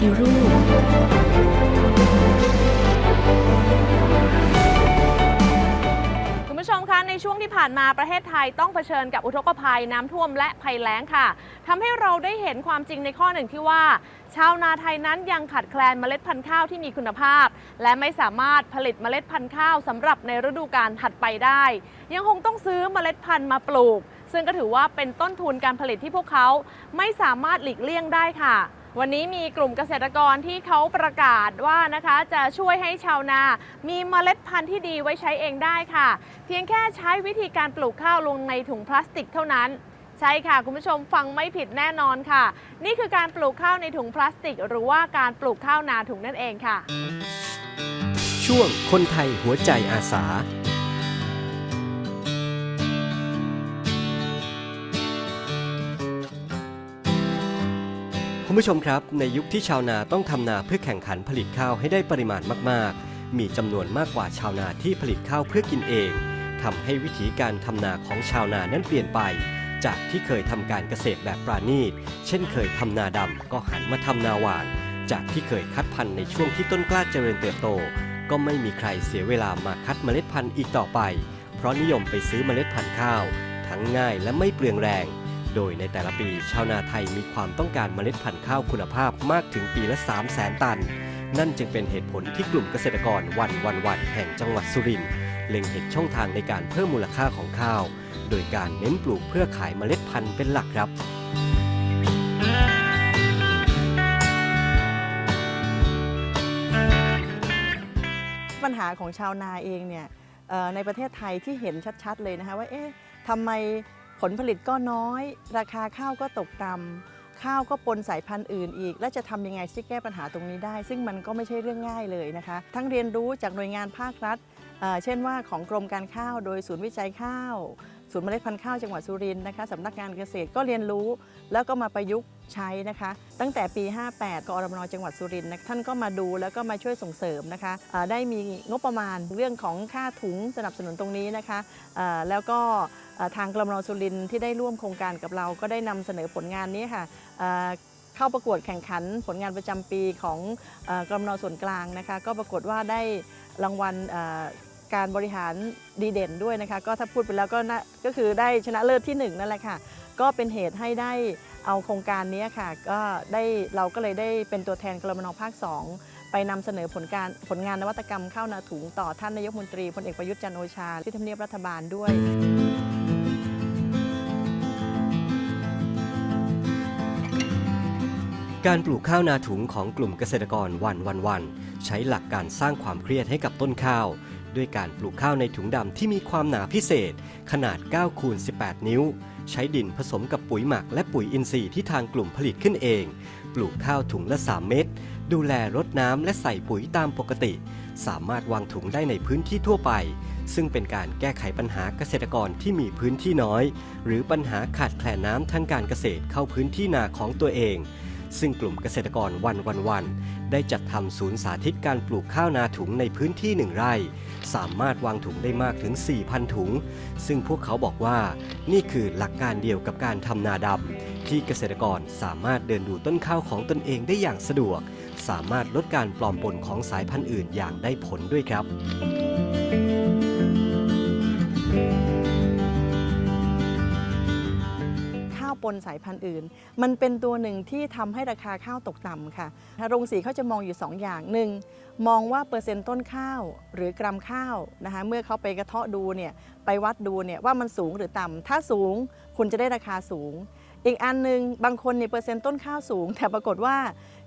ฏิรูป คุณผู้ชมคะในช่วงที่ผ่านมาประเทศไทยต้องเผชิญกับอุทกภัยน้ำท่วมและภัยแล้งค่ะทำให้เราได้เห็นความจริงในข้อหนึ่งที่ว่า ชาวนาไทยนั้นยังขาดแคลนเมล็ดพันธุ์ข้าวที่มีคุณภาพ และไม่สามารถผลิตเมล็ดพันธุ์ข้าวสำหรับในฤดูกาลถัดไปได้ ยังคงต้องซื้อเมล็ดพันธุ์มาปลูก ซึ่งก็ถือว่าเป็นต้นทุนการผลิตที่พวกเขาไม่สามารถหลีกเลี่ยงได้ค่ะ วันนี้มีกลุ่มเกษตรกรที่เขาประกาศว่านะคะจะช่วยให้ชาวนา มีเมล็ดพันธุ์ที่ดีไว้ใช้เองได้ค่ะ เพียงแค่ใช้วิธีการปลูกข้าวลงในถุงพลาสติกเท่านั้นใช่ค่ะ คุณผู้ชมฟังไม่ผิดแน่นอนค่ะ นี่คือการปลูกข้าวในถุงพลาสติก หรือว่าการปลูกข้าวนาถุงนั่นเองค่ะ ช่วงคนไทยหัวใจอาสา คุณผู้ชมครับ ในยุคที่ชาวนาต้องทำนาเพื่อแข่งขันผลิตข้าวให้ได้ปริมาณมาก ๆ มีจำนวนมากกว่าชาวนาที่ผลิตข้าวเพื่อกินเองทำให้วิธีการทำนาของชาวนานั้นเปลี่ยนไป จากที่เคยทำการเกษตรแบบปราณีต เช่นเคยทำนาดำก็หันมาทำนาหวาน จากที่เคยคัดพันธุ์ในช่วงที่ต้นกล้าเจริญเติบโต ก็ไม่มีใครเสียเวลามาคัดเมล็ดพันธุ์อีกต่อไป เพราะนิยมไปซื้อเมล็ดพันธุ์ข้าว ทั้งง่ายและไม่เปลืองแรง โดยในแต่ละปีชาวนาไทยมีความต้องการเมล็ดพันธุ์ข้าวคุณภาพมากถึงปีละ 3 0 0แสนตัน นั่นจึงเป็นเหตุผลที่กลุ่มเกษตรกรวันวันวันแห่งจังหวัดสุรินทร์เล็งเห็นช่องทางในการเพิ่มมูลค่าของข้าว โดยการเน้นปลูกเพื่อขายเมล็ดพันธุ์เป็นหลักครับปัญหาของชาวนาเองเนี่ยในประเทศไทยที่เห็นชัดๆเลยนะคะว่าเอ๊ะทำไม ผลผลิตก็น้อย ราคาข้าวก็ตกต่ำข้าวก็ปนสายพันธุ์อื่นอีก แล้วจะทำยังไงที่แก้ปัญหาตรงนี้ได้ ซึ่งมันก็ไม่ใช่เรื่องง่ายเลยนะคะ ทั้งเรียนรู้จากหน่วยงานภาครัฐเอ่อเช่นว่าของกรมการข้าวโดยศูนย์วิจัยข้าว ศูนย์เมล็ดพันธุ์ข้าวจังหวัดสุรินทร์นะคะสำนักงานเกษตรก็เรียนรู้แล้วก็มาประยุกต์ใช้นะคะ ตั้งแต่ปี 58กอรมนจังหวัดสุรินทร์ท่านก็มาดูแล้วก็มาช่วยส่งเสริมนะคะได้มีงบประมาณเรื่องของค่าถุงสนับสนุนตรงนี้นะคะแล้วก็ทางกรมนสุรินทร์ที่ได้ร่วมโครงการกับเราก็ได้นำเสนอผลงานนี้ค่ะเข้าประกวดแข่งขันผลงานประจำปีของอกรมนส่วนกลางนะคะ ก็ปรากฏว่าได้รางวัล การบริหารดีเด่นด้วยนะคะ ก็ถ้าพูดไปแล้วก็น่าก็คือได้ชนะเลิศที่หนึ่งนั่นแหละค่ะ ก็เป็นเหตุให้ได้เอาโครงการนี้ค่ะ ก็ได้เราก็เลยได้เป็นตัวแทนกรมนภาค 2 ไปนำเสนอผลการผลงานนวัตกรรมข้าวนาถุงต่อท่านนายกมนตรีพลเอกประยุทธ์จันโอชาที่ทำเนียบรัฐบาลด้วยการปลูกข้าวนาถุงของกลุ่มเกษตรกรวันวันวันใช้หลักการสร้างความเครียดให้กับต้นข้าว ด้วยการปลูกข้าวในถุงดำที่มีความหนาพิเศษ ขนาด 9 คูณ 18 นิ้ว ใช้ดินผสมกับปุ๋ยหมักและปุ๋ยอินทรีย์ที่ทางกลุ่มผลิตขึ้นเอง ปลูกข้าวถุงละ 3 เม็ดดูแลรดน้ำและใส่ปุ๋ยตามปกติ สามารถวางถุงได้ในพื้นที่ทั่วไป ซึ่งเป็นการแก้ไขปัญหาเกษตรกรที่มีพื้นที่น้อย หรือปัญหาขาดแคลนน้ำทางการเกษตรเข้าพื้นที่นาของตัวเอง ซึ่งกลุ่มเกษตรกรวันวันวันได้จัดทำศูนย์สาธิตการปลูกข้าวนาถุงในพื้นที่หนึ่งไร่ สามารถวางถุงได้มากถึง 4,000 ถุง ซึ่งพวกเขาบอกว่า นี่คือหลักการเดียวกับการทำนาดำที่เกษตรกรสามารถเดินดูต้นข้าวของตนเองได้อย่างสะดวก สามารถลดการปลอมปนของสายพันธุ์อื่นอย่างได้ผลด้วยครับ ปนสายพันธุ์อื่น มันเป็นตัวหนึ่งที่ทำให้ราคาข้าวตกต่ำค่ะโรงสีเขาจะมองอยู่ 2 อย่างหนึ่งมองว่าเปอร์เซ็นต์ต้นข้าวหรือกรัมข้าวนะคะเมื่อเขาไปกระเทาะดูเนี่ยไปวัดดูเนี่ยว่ามันสูงหรือต่ำถ้าสูงคุณจะได้ราคาสูง อีกอันหนึ่งบางคนเนี่ยเปอร์เซ็นต์ต้นข้าวสูง แต่ปรากฏว่า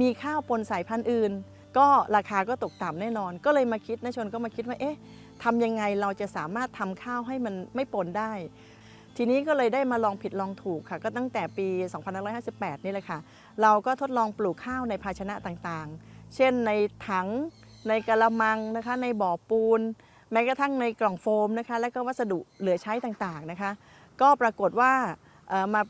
มีข้าวปนสายพันธุ์อื่น ก็ราคาก็ตกต่ำแน่นอน ก็เลยมาคิดนะชนก็มาคิดว่าเอ๊ะทำยังไงเราจะสามารถทำข้าวให้มันไม่ปนได้ ทีนี้ก็เลยได้มาลองผิดลองถูกค่ะ ก็ตั้งแต่ปี 2558 นี่แหละค่ะ เราก็ทดลองปลูกข้าวในภาชนะต่างๆ เช่นในถัง ในกระมังนะคะ ในบ่อปูน แม้กระทั่งในกล่องโฟมนะคะ และก็วัสดุเหลือใช้ต่างๆนะคะ ก็ปรากฏว่ามา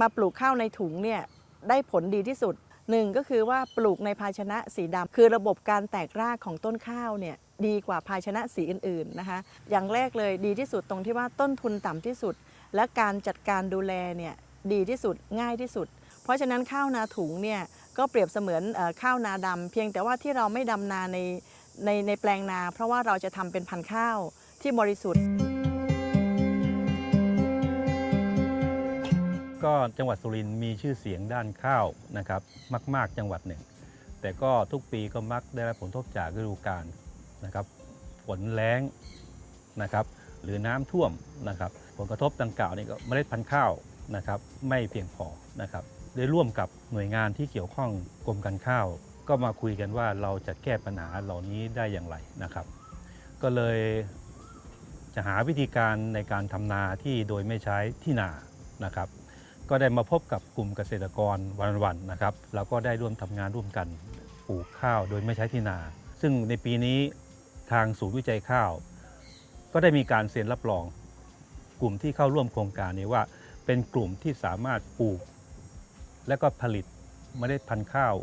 มาปลูกข้าวในถุงเนี่ยได้ผลดีที่สุดหนึ่งก็คือว่าปลูกในภาชนะสีดำคือระบบการแตกรากของต้นข้าวเนี่ยดีกว่าภาชนะสีอื่นๆนะคะ อย่างแรกเลยดีที่สุดตรงที่ว่าต้นทุนต่ำที่สุด และการจัดการดูแลเนี่ยดีที่สุดง่ายที่สุด เพราะฉะนั้นข้าวนาถุงเนี่ยก็เปรียบเสมือนข้าวนาดำเพียงแต่ว่าที่เราไม่ดำนาในในในแปลงนา เพราะว่าเราจะทำเป็นพันธุ์ข้าวที่บริสุทธิ์ ก็จังหวัดสุรินทร์มีชื่อเสียงด้านข้าวนะครับมาก ๆ จังหวัดหนึ่ง แต่ก็ทุกปีก็มักได้รับผลกระทบจากฤดูกาลนะครับฝนแล้งนะครับ หรือน้ำท่วมนะครับ ผลกระทบดังกล่าวนี่ก็เมล็ดพันธุ์ข้าวนะครับ ไม่เพียงพอนะครับได้ร่วมกับหน่วยงานที่เกี่ยวข้องกรมการข้าว ก็มาคุยกันว่าเราจะแก้ปัญหาเหล่านี้ได้อย่างไรนะครับ ก็เลยจะหาวิธีการในการทำนาที่โดยไม่ใช้ที่นานะครับ ก็ได้มาพบกับกลุ่มเกษตรกรวันๆนะครับแล้วก็ได้ร่วมทำงานร่วมกันปลูกข้าวโดยไม่ใช้ที่นา ซึ่งในปีนี้ทางศูนย์วิจัยข้าว ก็ได้มีการเซ็นรับรอง กลุ่มที่เข้าร่วมโครงการนี้ว่า เป็นกลุ่มที่สามารถปลูก และก็ผลิตเมล็ดพันธุ์ข้าว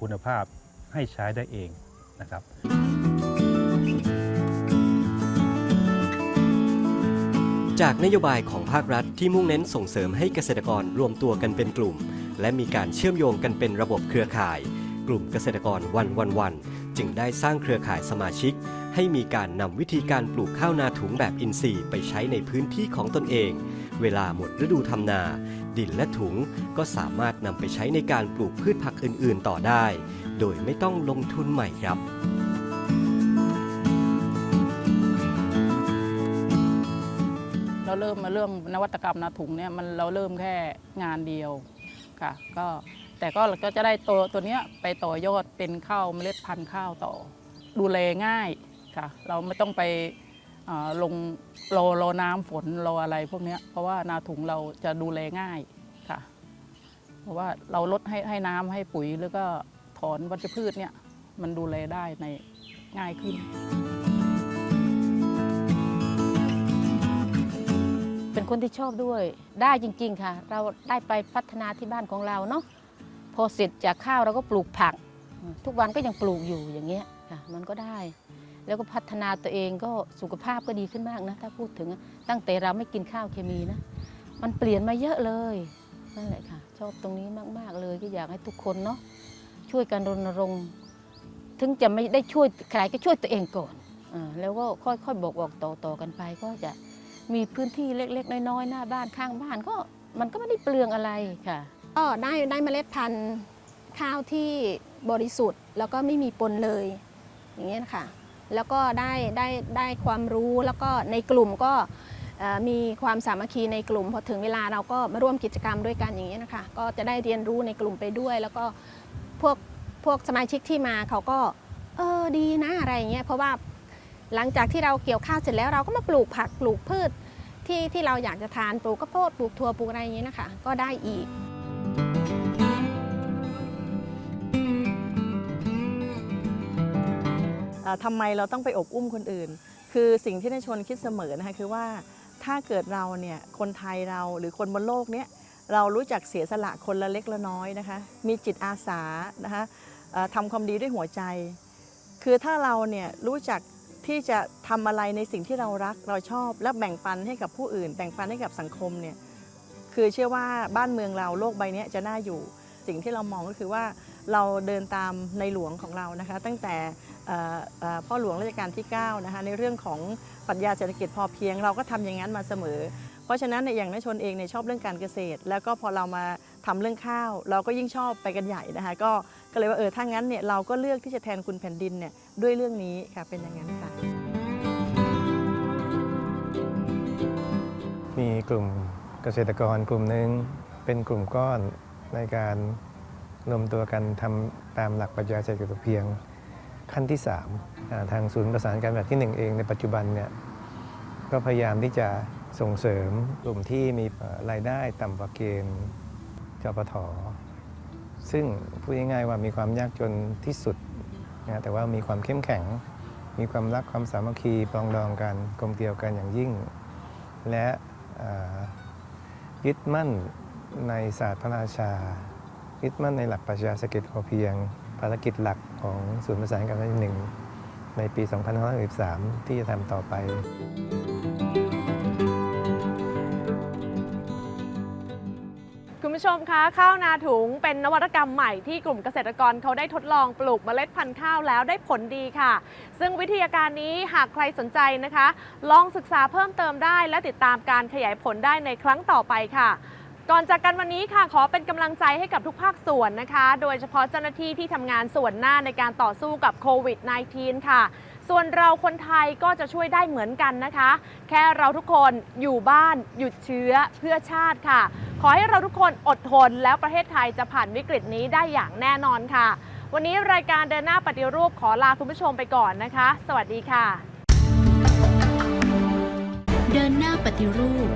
คุณภาพให้ใช้ได้เองนะครับจากนโยบายของภาครัฐที่มุ่งเน้นส่งเสริมให้เกษตรกรรวมตัวกันเป็นกลุ่ม และมีการเชื่อมโยงกันเป็นระบบเครือข่าย กลุ่มเกษตรกรวันวันวันจึงได้สร้างเครือข่ายสมาชิก ให้มีการนำวิธีการปลูกข้าวนาถุงแบบอินทรีย์ไปใช้ในพื้นที่ของตนเอง เวลาหมดฤดูทำนา ดินและถุงก็สามารถนำไปใช้ในการปลูกพืชผักอื่นๆ ต่อได้ โดยไม่ต้องลงทุนใหม่ครับเราเริ่มมาเรื่องนวัตกรรมนาถุงเนี่ยมันเราเริ่มแค่งานเดียวค่ะก็แต่ก็เราก็จะได้ตัวตัวเนี้ยไปต่อยอดเป็นข้าวเมล็ดพันธุ์ข้าวต่อ ดูแลง่าย ค่ะ เราไม่ต้องไปลงรอรอน้ำฝนรออะไรพวกนี้เพราะว่านาถุงเราจะดูแลง่ายค่ะ เพราะว่าเราลดให้ให้น้ำให้ปุ๋ยแล้วก็ถอนวัชพืชเนี่ยมันดูแลได้ในง่ายขึ้น เป็นคนที่ชอบด้วยได้จริง ๆค่ะ เราได้ไปพัฒนาที่บ้านของเราเนาะพอเสร็จจากข้าวเราก็ปลูกผัก ทุกวันก็ยังปลูกอยู่อย่างเงี้ยค่ะมันก็ได้ แล้วก็พัฒนาตัวเองก็สุขภาพก็ดีขึ้นมากนะ ถ้าพูดถึงตั้งแต่เราไม่กินข้าวเคมีนะ มันเปลี่ยนมาเยอะเลยนั่นแหละค่ะ ชอบตรงนี้มากๆเลยก็อยากให้ทุกคนเนาะช่วยกันรณรงค์ถึงจะไม่ได้ช่วยใครก็ช่วยตัวเองก่อนอแล้วก็ค่อยๆบอกบอกต่อๆกันไป ก็จะมีพื้นที่เล็กๆ น้อยๆหน้าบ้านข้างบ้านก็มันก็ไม่ได้เปลืองอะไรค่ะก็ได้ได้เมล็ดพันธุ์ข้าวที่บริสุทธิ์ แล้วก็ไม่มีปนเลย อย่างเงี้ยค่ะ แล้วก็ได้ได้ได้ความรู้แล้วก็ในกลุ่มก็มีความสามัคคีในกลุ่มพอถึงเวลาเราก็มาร่วมกิจกรรมด้วยกันอย่างเงี้นะคะก็จะได้เรียนรู้ในกลุ่มไปด้วย แล้วก็พวกพวกสมาชิกที่มาเขาก็เออดีนะอะไรอย่างเงี้ยเพราะว่าหลังจากที่เราเกี่ยวข้าวเสร็จแล้วเราก็มาปลูกผักปลูกพืชที่ที่เราอยากจะทานปลูกข้าวโพดปลูกถั่วปลูกอะไรอย่างเงี้ยนะคะก็ได้อีก ทำไมเราต้องไปอบอุ้มคนอื่น คือสิ่งที่ในชนคิดเสมอนะคะคือว่าถ้าเกิดเราเนี่ยคนไทยเราหรือคนบนโลกเนี้ยเรารู้จักเสียสละคนละเล็กละน้อยนะคะ มีจิตอาสานะคะทำความดีด้วยหัวใจ คือถ้าเราเนี่ยรู้จักที่จะทำอะไรในสิ่งที่เรารักเราชอบ และแบ่งปันให้กับผู้อื่น แบ่งปันให้กับสังคมเนี่ยคือเชื่อว่าบ้านเมืองเราโลกใบนี้จะน่าอยู่ สิ่งที่เรามองก็คือว่าเราเดินตามในหลวงของเรานะคะ ตั้งแต่ พ่อหลวงรัชกาลที่9นะคะในเรื่องของปรัชญาเศรษฐกิจพอเพียง เราก็ทำอย่างนั้นมาเสมอ เพราะฉะนั้นในอย่างนชนเองเนี่ยชอบเรื่องการเกษตร แล้วก็พอเรามาทำเรื่องข้าว เราก็ยิ่งชอบไปกันใหญ่นะคะก็ก็เลยว่าเออถ้างั้นเนี่ยเราก็เลือกที่จะแทนคุณแผ่นดินเนี่ยด้วยเรื่องนี้ค่ะเป็นอย่างนั้นค่ะมีกลุ่มเกษตรกรกลุ่มหนึ่งเป็นกลุ่มก้อนในการรวมตัวกันทำตามหลักปรัชญาเศรษฐกิจพอเพียง ขั้นที่3าทางศูนย์ประสานการแบบที่ 1 เองในปัจจุบันเนี่ยก็พยายามที่จะส่งเสริมกลุ่มที่มีรายได้ต่ำกว่าเกณฑ์จปทซึ่งพูดง่ายๆว่ามีความยากจนที่สุดนะแต่ว่ามีความเข้มแข็ง มีความรักความสามัคคีปรองดองกันกลมเกลียวกันอย่างยิ่ง และยึดมั่นในศาสตร์พระราชายึดมั่นในหลักปรัชญาเศรษฐกิจพอเพียง ภารกิจหลักของศูนย์ประสานการที่หนึ่งในปี 2563 ที่จะทำต่อไป คุณผู้ชมผู้ชมคะข้าวนาถุงเป็นนวัตกรรมใหม่ที่กลุ่มเกษตรกรเขาได้ทดลองปลูกเมล็ดพันธุ์ข้าวแล้วได้ผลดีค่ะ ซึ่งวิทยาการนี้หากใครสนใจนะคะ ลองศึกษาเพิ่มเติมได้และติดตามการขยายผลได้ในครั้งต่อไปค่ะ ก่อนจากกันวันนี้ค่ะขอเป็นกำลังใจให้กับทุกภาคส่วนนะคะ โดยเฉพาะเจ้าหน้าที่ที่ทำงานส่วนหน้าในการต่อสู้กับโควิด -19 ค่ะ ส่วนเราคนไทยก็จะช่วยได้เหมือนกันนะคะ แค่เราทุกคนอยู่บ้านหยุดเชื้อเพื่อชาติค่ะ ขอให้เราทุกคนอดทน แล้วประเทศไทยจะผ่านวิกฤตนี้ได้อย่างแน่นอนค่ะ วันนี้รายการเดินหน้าปฏิรูปขอลาคุณผู้ชมไปก่อนนะคะ สวัสดีค่ะ เดินหน้าปฏิรูป